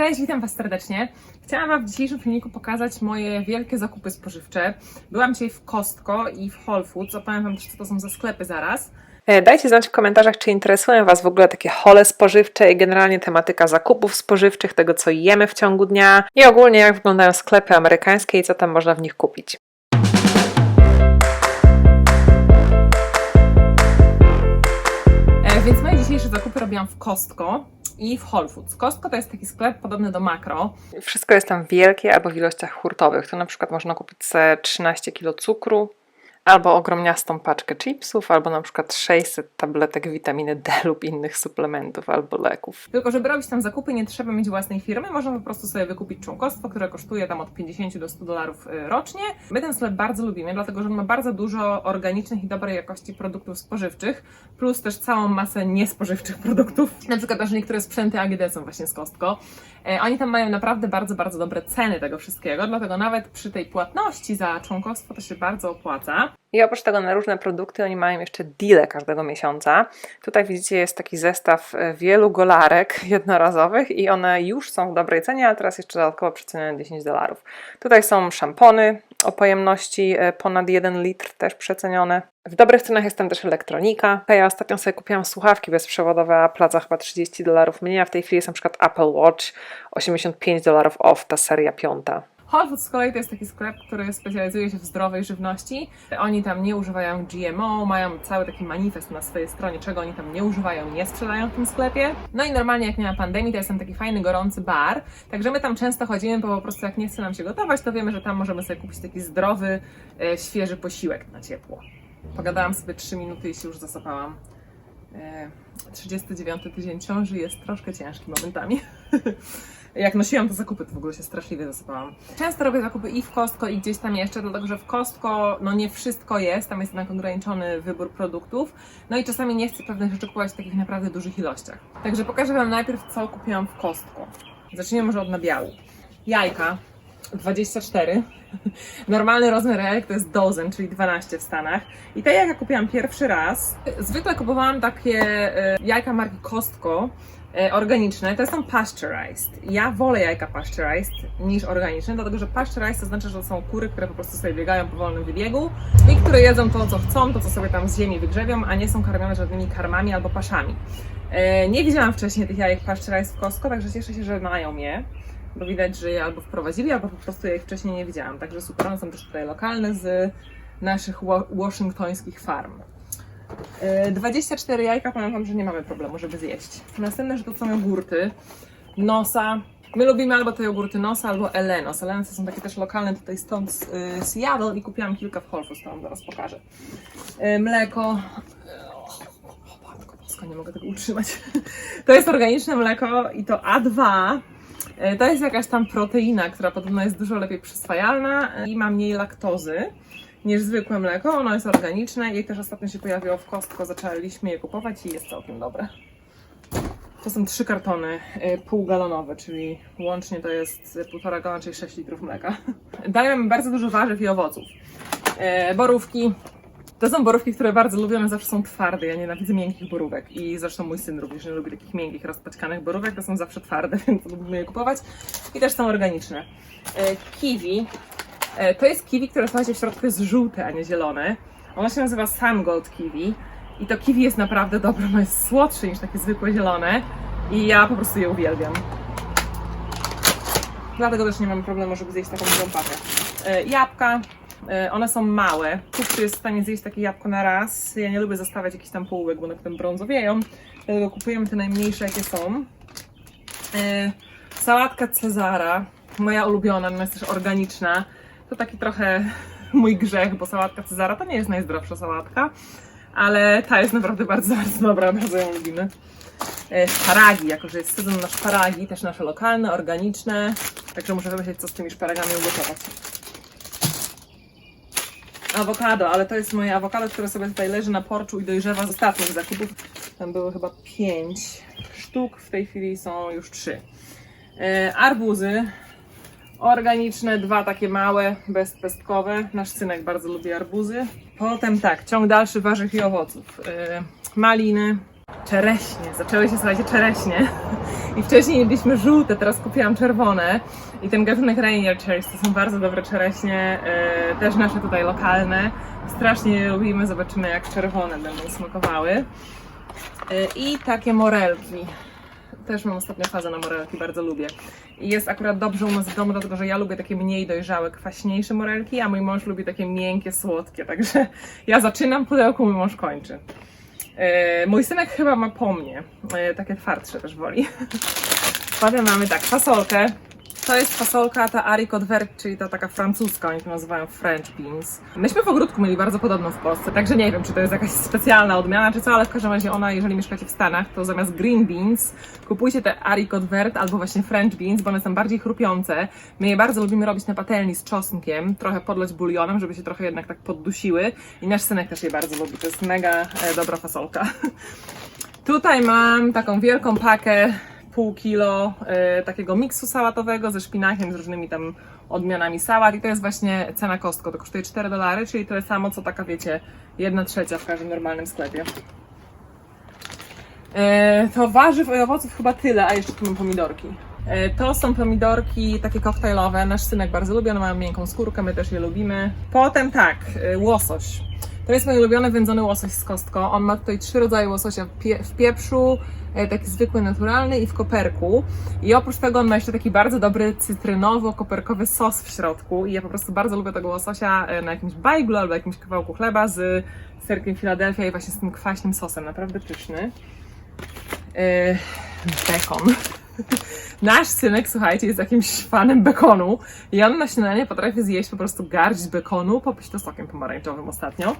Cześć, witam Was serdecznie. Chciałam Wam w dzisiejszym filmiku pokazać moje wielkie zakupy spożywcze. Byłam dzisiaj w Costco i w Whole Foods. Opowiem Wam też, co to są za sklepy zaraz. E, Dajcie znać w komentarzach, czy interesują Was w ogóle takie hole spożywcze i generalnie tematyka zakupów spożywczych, tego co jemy w ciągu dnia i ogólnie jak wyglądają sklepy amerykańskie i co tam można w nich kupić. E, więc moje dzisiejsze zakupy robiłam w Costco i w Whole Foods. Costco to jest taki sklep podobny do Makro. Wszystko jest tam wielkie albo w ilościach hurtowych. Tu na przykład można kupić sobie 13 kg cukru, albo ogromniastą paczkę chipsów, albo na przykład 600 tabletek witaminy D lub innych suplementów albo leków. Tylko, żeby robić tam zakupy, nie trzeba mieć własnej firmy. Można po prostu sobie wykupić członkostwo, które kosztuje tam od 50 do 100 dolarów y, rocznie. My ten sklep bardzo lubimy, dlatego że on ma bardzo dużo organicznych i dobrej jakości produktów spożywczych, plus też całą masę niespożywczych produktów. Na przykład też niektóre sprzęty AGD są właśnie z Costco. E, Oni tam mają naprawdę bardzo, bardzo dobre ceny tego wszystkiego, dlatego nawet przy tej płatności za członkostwo to się bardzo opłaca. I oprócz tego na różne produkty oni mają jeszcze deale każdego miesiąca. Tutaj widzicie jest taki zestaw e, wielu golarek jednorazowych i one już są w dobrej cenie, a teraz jeszcze dodatkowo przecenione 10 dolarów. Tutaj są szampony o pojemności e, ponad 1 litr, też przecenione. W dobrych cenach jest tam też elektronika. Ja ostatnio sobie kupiłam słuchawki bezprzewodowe, a placa chyba 30 dolarów mniej, a w tej chwili jest na przykład Apple Watch 85 dolarów off, ta seria piąta. Whole Foods z kolei to jest taki sklep, który specjalizuje się w zdrowej żywności. Oni tam nie używają GMO, mają cały taki manifest na swojej stronie, czego oni tam nie używają, nie sprzedają w tym sklepie. No i normalnie jak nie ma pandemii, to jest tam taki fajny, gorący bar, także my tam często chodzimy, bo po prostu jak nie chce nam się gotować, to wiemy, że tam możemy sobie kupić taki zdrowy, e, świeży posiłek na ciepło. Pogadałam sobie 3 minuty i się już zasypałam. E, 39 tydzień ciąży jest troszkę ciężki momentami. Jak nosiłam te zakupy, to w ogóle się straszliwie zasypałam. Często robię zakupy i w Costco, i gdzieś tam jeszcze, dlatego że w Costco no nie wszystko jest, tam jest jednak ograniczony wybór produktów. No i czasami nie chcę pewnych rzeczy kupować w takich naprawdę dużych ilościach. Także pokażę Wam najpierw, co kupiłam w Costco. Zacznijmy może od nabiału. Jajka 24. Normalny rozmiar jajek to jest dozen, czyli 12 w Stanach. I te jajka kupiłam pierwszy raz. Zwykle kupowałam takie e, jajka marki Costco, e, organiczne, to są pasteurized. Ja wolę jajka pasteurized niż organiczne, dlatego że pasteurized to znaczy, że to są kury, które po prostu sobie biegają po wolnym wybiegu i które jedzą to, co chcą, to, co sobie tam z ziemi wygrzebią, a nie są karmione żadnymi karmami albo paszami. E, Nie widziałam wcześniej tych jajek pasteurized w Costco, także cieszę się, że mają je. Bo widać, że je albo wprowadzili, albo po prostu ja ich wcześniej nie widziałam. Także super, one są też tutaj lokalne z naszych wa- waszyngtońskich farm. Yy, 24 jajka, powiem Wam, że nie mamy problemu, żeby zjeść. Następne, że to są jogurty. Nosa. My lubimy albo te jogurty Nosa, albo Elenos. Elenos są takie też lokalne tutaj stąd z yy, Seattle i kupiłam kilka w Whole Foods, to Wam zaraz pokażę. Yy, mleko. Boska, nie mogę tego utrzymać. To jest organiczne mleko i to A2. E, To jest jakaś tam proteina, która podobno jest dużo lepiej przyswajalna e, i ma mniej laktozy niż zwykłe mleko. Ono jest organiczne i też ostatnio się pojawiło w Costco, zaczęliśmy je kupować i jest całkiem dobre. To są trzy kartony e, półgalonowe, czyli łącznie to jest półtora galona, czyli 6 litrów mleka. Dają mi bardzo dużo warzyw i owoców. E, Borówki. To są borówki, które bardzo lubię, one zawsze są twarde. Ja nienawidzę miękkich borówek. I zresztą mój syn również nie lubi takich miękkich, rozpaćkanych borówek. To są zawsze twarde, więc lubimy je kupować. I też są organiczne. E, kiwi. E, to jest kiwi, które słuchajcie, w środku jest żółte, a nie zielone. Ono się nazywa Sun Gold Kiwi. I to kiwi jest naprawdę dobre. Ono jest słodsze niż takie zwykłe zielone. I ja po prostu je uwielbiam. Dlatego też nie mam problemu, żeby zjeść taką pakę. E, jabłka. E, One są małe. Kupcy jest w stanie zjeść takie jabłko na raz. Ja nie lubię zostawiać jakichś tam półek, bo one potem brązowieją. Dlatego kupujemy te najmniejsze, jakie są. Sałatka Cezara. Moja ulubiona, ona jest też organiczna. To taki trochę mój grzech, bo sałatka Cezara to nie jest najzdrowsza sałatka. Ale ta jest naprawdę bardzo, bardzo dobra, bardzo ją lubimy. E, Szparagi, jako że jest sezon na szparagi, też nasze lokalne, organiczne. Także muszę wymyślić, co z tymi szparagami ugotować. Awokado, ale to jest moje awokado, które sobie tutaj leży na porczu i dojrzewa z ostatnich zakupów. Tam były chyba pięć sztuk, w tej chwili są już trzy. E, arbuzy organiczne, dwa takie małe, bezpestkowe. Nasz synek bardzo lubi arbuzy. Potem tak, ciąg dalszy warzyw i owoców. E, maliny, Czereśnie, zaczęły się, słuchajcie, czereśnie. I wcześniej mieliśmy żółte, teraz kupiłam czerwone. I ten gatunek Rainier Cherries to są bardzo dobre czereśnie, e, też nasze tutaj lokalne. Strasznie je lubimy, zobaczymy jak czerwone będą smakowały. E, I takie morelki. Też mam ostatnio fazę na morelki, bardzo lubię. I jest akurat dobrze u nas w domu, dlatego że ja lubię takie mniej dojrzałe, kwaśniejsze morelki, a mój mąż lubi takie miękkie, słodkie. Także ja zaczynam pudełko, mój mąż kończy. E, mój synek chyba ma po mnie. E, takie twardsze też woli. Potem mamy tak, fasolkę. To jest fasolka ta haricot vert, czyli ta taka francuska, oni to nazywają French beans. Myśmy w ogródku mieli bardzo podobną w Polsce, także nie wiem, czy to jest jakaś specjalna odmiana, czy co, ale w każdym razie ona, jeżeli mieszkacie w Stanach, to zamiast green beans kupujcie te haricot vert albo właśnie French beans, bo one są bardziej chrupiące. My je bardzo lubimy robić na patelni z czosnkiem, trochę podlać bulionem, żeby się trochę jednak tak poddusiły i nasz synek też je bardzo lubi, to jest mega e, dobra fasolka. Tutaj mam taką wielką pakę, pół kilo e, takiego miksu sałatowego ze szpinakiem, z różnymi tam odmianami sałat i to jest właśnie cena kostko, to kosztuje 4 dolary, czyli tyle samo co taka wiecie, 1 trzecia w każdym normalnym sklepie. E, to warzyw i owoców chyba tyle, a jeszcze tu mam pomidorki. E, To są pomidorki takie koktajlowe. Nasz synek bardzo lubi, one mają miękką skórkę, my też je lubimy. Potem tak, łosoś. To jest mój ulubiony wędzony łosoś z kostką. On ma tutaj trzy rodzaje łososia w pie- w pieprzu, e, taki zwykły, naturalny i w koperku. I oprócz tego on ma jeszcze taki bardzo dobry cytrynowo-koperkowy sos w środku. I ja po prostu bardzo lubię tego łososia e, na jakimś bajglu albo jakimś kawałku chleba z serkiem Philadelphia i właśnie z tym kwaśnym sosem. Naprawdę pyszny. Yy, bekon. Nasz synek, słuchajcie, jest jakimś fanem bekonu i on na śniadanie potrafi zjeść po prostu garść bekonu, popić to sokiem pomarańczowym ostatnio.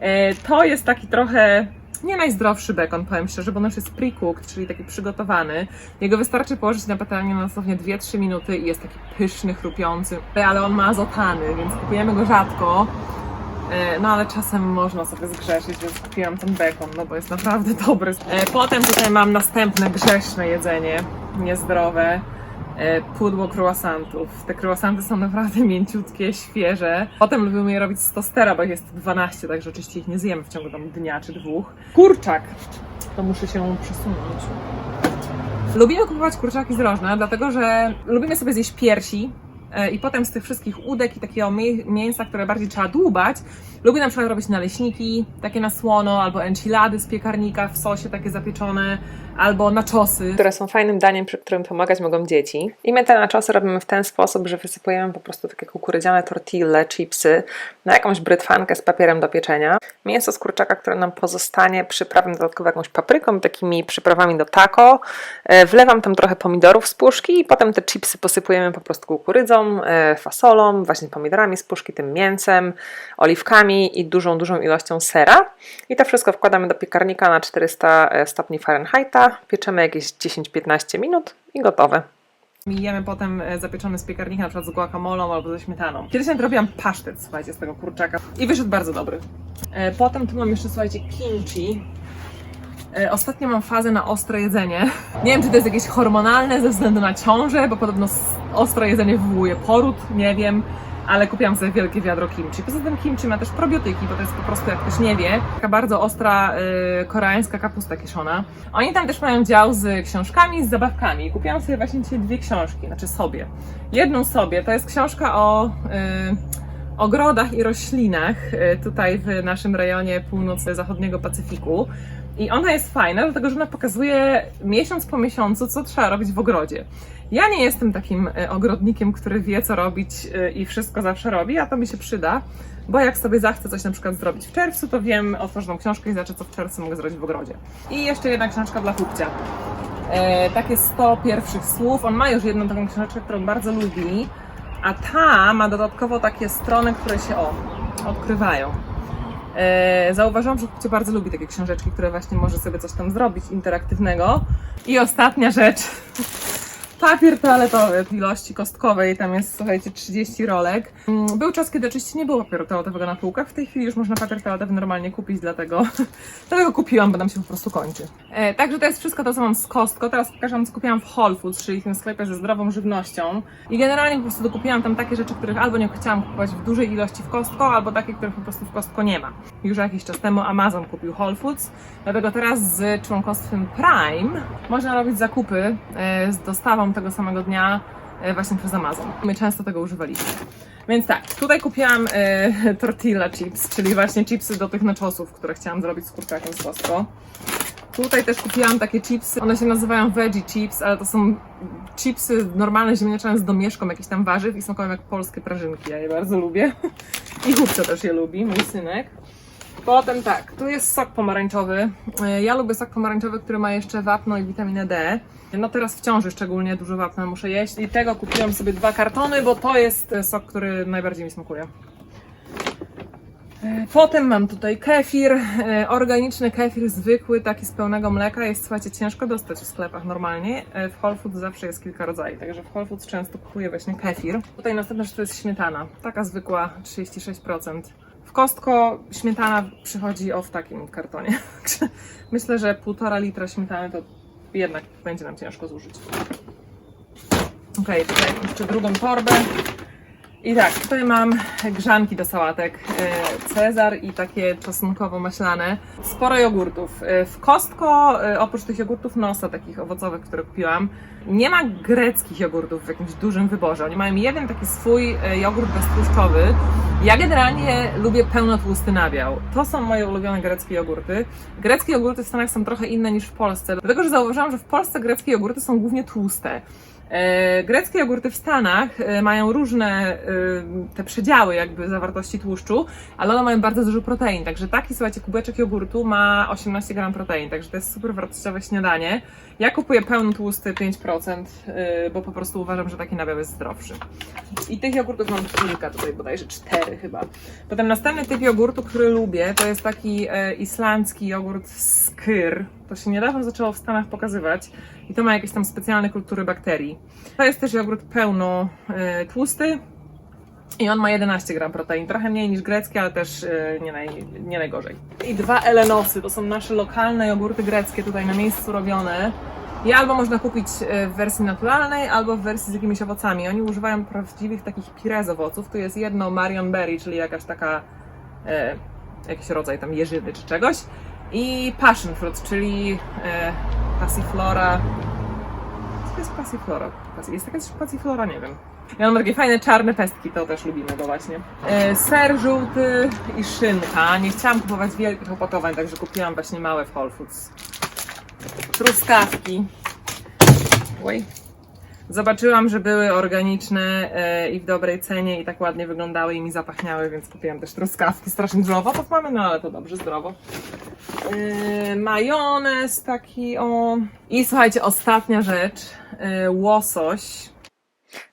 E, To jest taki trochę nie najzdrowszy bekon, powiem szczerze, bo on już jest pre-cooked, czyli taki przygotowany. Jego wystarczy położyć na patelnię na dosłownie 2-3 minuty i jest taki pyszny, chrupiący, ale on ma azotany, więc kupujemy go rzadko. E, No ale czasem można sobie zgrzeszyć, więc kupiłam ten bekon, no bo jest naprawdę dobry. E, Potem tutaj mam następne grzeszne jedzenie, niezdrowe. E, Pudło croissantów. Te croissanty są naprawdę mięciutkie, świeże. Potem lubimy je robić z tostera, bo jest 12, także oczywiście ich nie zjemy w ciągu tam dnia czy dwóch. Kurczak. To muszę się przesunąć. Lubimy kupować kurczaki z rożna, dlatego że lubimy sobie zjeść piersi e, i potem z tych wszystkich udek i takiego mię- mięsa, które bardziej trzeba dłubać, lubię na przykład robić naleśniki, takie na słono, albo enchilady z piekarnika w sosie, takie zapieczone, albo naczosy. które są fajnym daniem, przy którym pomagać mogą dzieci. I my te naczosy robimy w ten sposób, że wysypujemy po prostu takie kukurydziane tortille, chipsy na jakąś brytwankę z papierem do pieczenia. Mięso z kurczaka, które nam pozostanie, przyprawiam dodatkowo jakąś papryką, takimi przyprawami do taco. E, Wlewam tam trochę pomidorów z puszki i potem te chipsy posypujemy po prostu kukurydzą, e, fasolą, właśnie pomidorami z puszki, tym mięsem, oliwkami i dużą, dużą ilością sera. I to wszystko wkładamy do piekarnika na 400 stopni Fahrenheita. Pieczemy jakieś 10-15 minut i gotowe. Jemy potem e, zapieczony z piekarnika, na przykład z guacamolą albo ze śmietaną. Kiedyś nawet robiłam pasztet, słuchajcie, z tego kurczaka i wyszedł bardzo dobry. E, Potem tu mam jeszcze, słuchajcie, kimchi. E, Ostatnio mam fazę na ostre jedzenie. Nie wiem, czy to jest jakieś hormonalne ze względu na ciążę, bo podobno ostre jedzenie wywołuje poród, nie wiem. Ale kupiłam sobie wielkie wiadro kimchi. Poza tym kimchi ma też probiotyki, bo to jest po prostu, jak ktoś nie wie, taka bardzo ostra y, koreańska kapusta kiszona. Oni tam też mają dział z książkami, z zabawkami. Kupiłam sobie właśnie dzisiaj dwie książki, znaczy sobie. Jedną sobie, to jest książka o y, ogrodach i roślinach y, tutaj w naszym rejonie północno-zachodniego Pacyfiku. I ona jest fajna, dlatego że ona pokazuje miesiąc po miesiącu, co trzeba robić w ogrodzie. Ja nie jestem takim y, ogrodnikiem, który wie, co robić y, i wszystko zawsze robi, a to mi się przyda, bo jak sobie zachcę coś na przykład zrobić w czerwcu, to wiem, otworzę tą książkę i zobaczę, co w czerwcu mogę zrobić w ogrodzie. I jeszcze jedna książka dla chłopcia. E, takie 100 pierwszych słów. On ma już jedną taką książkę, którą bardzo lubi, a ta ma dodatkowo takie strony, które się o, odkrywają. E, zauważyłam, że chłopcie bardzo lubi takie książeczki, które właśnie może sobie coś tam zrobić interaktywnego. I ostatnia rzecz. Papier toaletowy w ilości kostkowej, tam jest, słuchajcie, 30 rolek. Mm, Był czas, kiedy oczywiście nie było papieru toaletowego na półkach, w tej chwili już można papier toaletowy normalnie kupić, dlatego, dlatego kupiłam, bo nam się po prostu kończy. E, także to jest wszystko to, co mam z kostko. Teraz pokażę co kupiłam w Whole Foods, czyli w tym sklepie ze zdrową żywnością. I generalnie po prostu dokupiłam tam takie rzeczy, których albo nie chciałam kupować w dużej ilości w Costco, albo takie, których po prostu w Costco nie ma. Już jakiś czas temu Amazon kupił Whole Foods, dlatego teraz z członkostwem Prime można robić zakupy e, z dostawą tego samego dnia e, właśnie przez Amazon. My często tego używaliśmy. Więc tak, tutaj kupiłam e, tortilla chips, czyli właśnie chipsy do tych nachosów, które chciałam zrobić z kurczakiem z Costco. Tutaj też kupiłam takie chipsy, one się nazywają veggie chips, ale to są chipsy normalne ziemniaczane z domieszką jakichś tam warzyw i smakują jak polskie prażynki, ja je bardzo lubię. I chłopco też je lubi, mój synek. Potem tak, tu jest sok pomarańczowy. E, Ja lubię sok pomarańczowy, który ma jeszcze wapno i witaminę D. No teraz w ciąży szczególnie dużo wapna muszę jeść i tego kupiłam sobie dwa kartony, bo to jest e, sok, który najbardziej mi smakuje. E, Potem mam tutaj kefir, e, organiczny kefir zwykły, taki z pełnego mleka. Jest, słuchajcie, ciężko dostać w sklepach normalnie. W Whole Foods zawsze jest kilka rodzajów, także w Whole Foods często kupuję właśnie kefir. Tutaj następna rzecz to jest śmietana, taka zwykła, 36%. W Kostko śmietana przychodzi o w takim kartonie. Myślę, że półtora litra śmietany to jednak będzie nam ciężko zużyć. Okej, tutaj jeszcze drugą torbę. I tak, tutaj mam grzanki do sałatek, e, Cezar i takie czosnkowo-maślane. Sporo jogurtów. E, W Kostko, e, oprócz tych jogurtów nosa, takich owocowych, które kupiłam, nie ma greckich jogurtów w jakimś dużym wyborze. Oni mają jeden taki swój jogurt beztłuszczowy. Ja generalnie lubię pełnotłusty nabiał. To są moje ulubione greckie jogurty. Greckie jogurty w Stanach są trochę inne niż w Polsce, dlatego że zauważyłam, że w Polsce greckie jogurty są głównie tłuste. E, Greckie jogurty w Stanach e, mają różne e, te przedziały jakby zawartości tłuszczu, ale one mają bardzo dużo protein, także taki słuchajcie kubeczek jogurtu ma 18 gram protein, także to jest super wartościowe śniadanie. Ja kupuję pełnotłusty 5%, e, bo po prostu uważam, że taki nabiał jest zdrowszy. I tych jogurtów mam kilka tutaj, bodajże cztery chyba. Potem następny typ jogurtu, który lubię, to jest taki islandzki jogurt skyr. To się niedawno zaczęło w Stanach pokazywać i to ma jakieś tam specjalne kultury bakterii. To jest też jogurt pełno e, tłusty i on ma 11 gram protein, trochę mniej niż grecki, ale też e, nie, naj, nie najgorzej. I dwa elenosy, to są nasze lokalne jogurty greckie tutaj na miejscu robione. I albo można kupić e, w wersji naturalnej, albo w wersji z jakimiś owocami. Oni używają prawdziwych takich pire z owoców. Tu jest jedno Marion Berry, czyli jakaś taka, e, jakiś rodzaj tam jeżyny czy czegoś. I passion fruit, czyli e, passiflora. Co to jest passiflora? Passi- Jest jakaś passiflora? Nie wiem. Ja mam takie fajne czarne pestki, to też lubimy go właśnie. E, ser żółty i szynka. Nie chciałam kupować wielkich opakowań, także kupiłam właśnie małe w Whole Foods. Truskawki. Oj. Zobaczyłam, że były organiczne e, i w dobrej cenie i tak ładnie wyglądały i mi zapachniały, więc kupiłam też truskawki. Strasznie dużo owoców mamy, no ale to dobrze, zdrowo. E, majonez taki o... I słuchajcie, ostatnia rzecz. E, łosoś.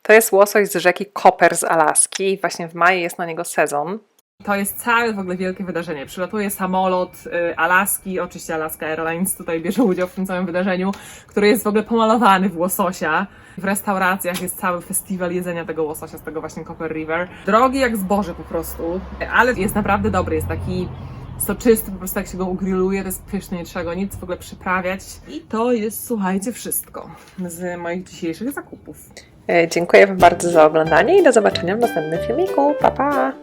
To jest łosoś z rzeki Copper z Alaski. Właśnie w maju jest na niego sezon. To jest całe w ogóle wielkie wydarzenie. Przylatuje samolot y, Alaski, oczywiście Alaska Airlines tutaj bierze udział w tym całym wydarzeniu, który jest w ogóle pomalowany w łososia. W restauracjach jest cały festiwal jedzenia tego łososia z tego właśnie Copper River. Drogi jak zboże po prostu, ale jest naprawdę dobry, jest taki soczysty, po prostu jak się go ugrilluje, to jest pyszny, nie trzeba go nic w ogóle przyprawiać. I to jest, słuchajcie, wszystko z moich dzisiejszych zakupów. E, Dziękuję Wam bardzo za oglądanie i do zobaczenia w następnym filmiku. Pa, pa!